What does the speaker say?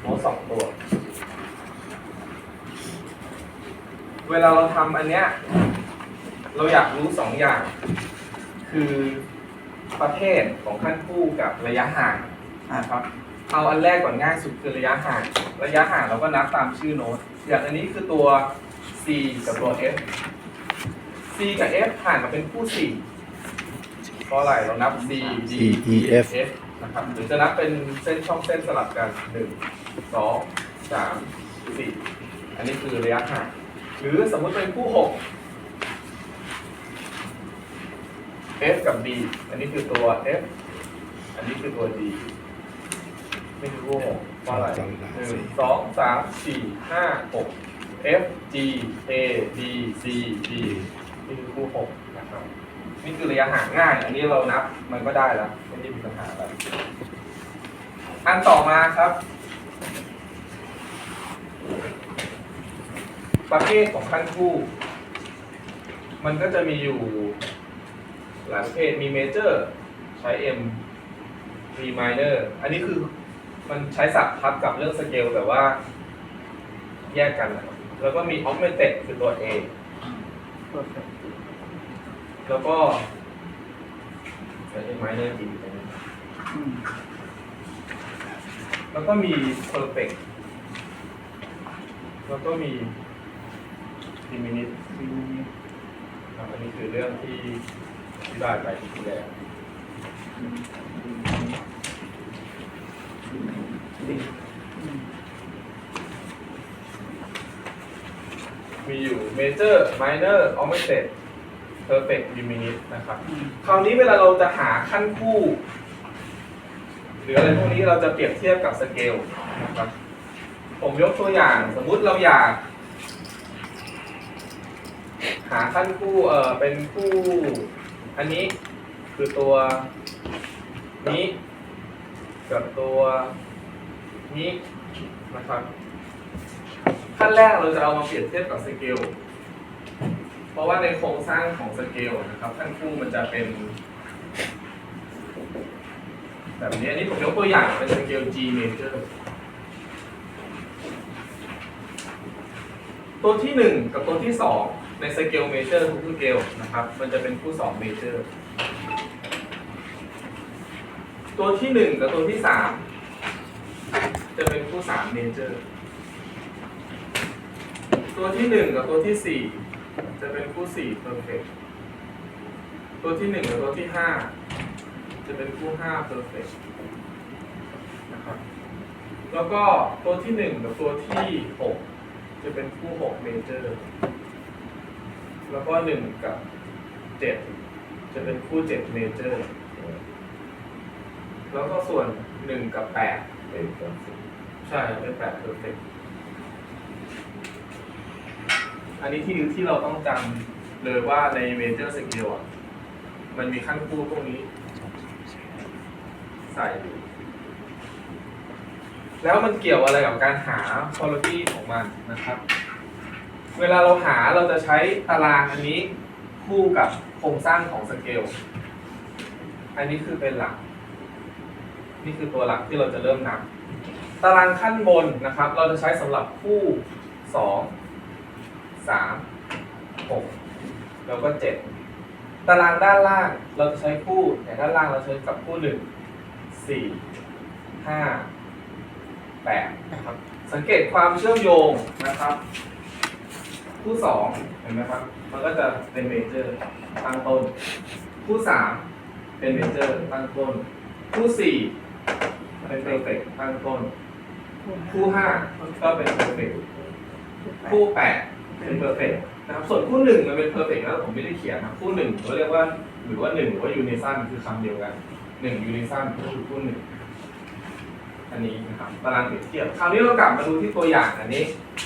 โน้ตสองตัว เวลาเราทำอันเนี้ย เราอยากรู้สองอย่าง คือประเภทของขั้นคู่กับระยะห่างนะครับ เอาอันแรกก่อนง่ายสุดคือระยะห่าง ระยะห่างเราก็นับตามชื่อโน้ต อย่างอันนี้คือตัว C กับตัว F C กับ F ห่างมาเป็นคู่สี่เพราะอะไรเรานับ C D E F F นะครับหรือจะนับเป็นเส้นช่องเส้นสลับกันหนึ่งสองสามสี่อันนี้คือระยะห่างหรือสมมติเป็นคู่หก F กับ D อันนี้คือตัว F อันนี้คือตัว D ไม่คือคู่หกเพราะอะไรหนึ่งสองสามสี่ห้าหก F G A B C D นี่คือคู่หกนะครับนี่คือระยะห่างง่าย อันนี้เรานับมันก็ได้แล้วไม่ได้มีปัญหาอะไรอันต่อมาครับ ประเภทของขั้นคู่ มันก็จะมีอยู่หลายประเภทมีเมเจอร์ใช้ M มี minor อันนี้คือมันใช้ศัพท์ทับกับเรื่องสเกลแต่ว่าแยกกันนะครับแล้วก็มี augmented คือตัว A แล้วก็ใช้ minor อีกนะแล้วก็มี perfect แล้วก็มี diminished ครับอันนี้คือเรื่องที่อธิบายไปที่แล้วมีอยู่ major minor augmented perfect diminished นะครับ คราวนี้เวลาเราจะหาขั้นคู่ หรืออะไรพวกนี้เราจะเปรียบเทียบกับสเกลนะครับ ผมยกตัวอย่างสมมุติเราอยาก หาขั้นคู่เออเป็นคู่ อันนี้คือตัวนี้ กับตัวนี้นะครับ ขั้นแรกเราจะเอามาเปรียบเทียบกับสเกล เพราะว่าในโครงสร้างของสเกลนะครับขั้นคู่มันจะเป็น แบบนี้อันนี้ผมยกตัวอย่างเป็นสเกล G major ตัวที่หนึ่งกับตัวที่สองในสเกลเมเจอร์ทุกสเกลนะครับ มันจะเป็นคู่สองเมเจอร์ตัวที่หนึ่งกับตัวที่สามจะเป็นคู่สามเมเจอร์ ตัวที่หนึ่งกับตัวที่สี่จะเป็นคู่สี่เพอร์เฟกตัวที่หนึ่งกับตัวที่ห้าจะเป็นคู่ห้าเพอร์เฟกนะครับแล้วก็ตัวที่หนึ่งกับตัวที่หกจะเป็นคู่หกเมเจอร์แล้วก็หนึ่งกับเจ็ดจะเป็นคู่เจ็ดเมเจอร์แล้วก็ส่วนหนึ่งกับแปดเป็นใช่เป็นแปดเพ อันนี้ที่ที่เราต้องจำเลยว่าในเมเจอร์สเกลอะ มันมีขั้นคู่พวกนี้ ใส่ แล้วมันเกี่ยวอะไรกับการหา quality ของมันนะครับ เวลาเราหาเราจะใช้ตารางอันนี้คู่กับโครงสร้างของสเกล อันนี้คือเป็นหลัก นี่คือตัวหลักที่เราจะเริ่มนับ ตารางขั้นบนนะครับ เราจะใช้สำหรับคู่สอง สามหกแล้วก็เจ็ดตารางด้านล่างเราจะใช้คู่แต่ด้านล่างเราใช้กับคู่หนึ่งสี่ห้าแปดนะครับ สังเกตความเชื่อมโยงนะครับ คู่สองเห็นไหมครับ มันก็จะเป็นเมเจอร์ตั้งต้น คู่สามเป็นเมเจอร์ตั้งต้น คู่สี่เป็นเพอร์เฟกตั้งต้น คู่ห้าก็เป็นเพอร์เฟกคู่แปด เป็นเพอร์เฟกนะครับส่วนคู่หนึ่งมันเป็นเพอร์เฟกแล้วผมไม่ได้เขียนนะคู่หนึ่งเราเรียกว่าหรือว่าหนึ่งหรือว่ายูนิซันคือคำเดียวกันหนึ่งยูนิซันก็คือคู่หนึ่งอันนี้นะครับตารางเปรียบเทียบคราวนี้เรากลับมาดูที่ตัวอย่างอันนี้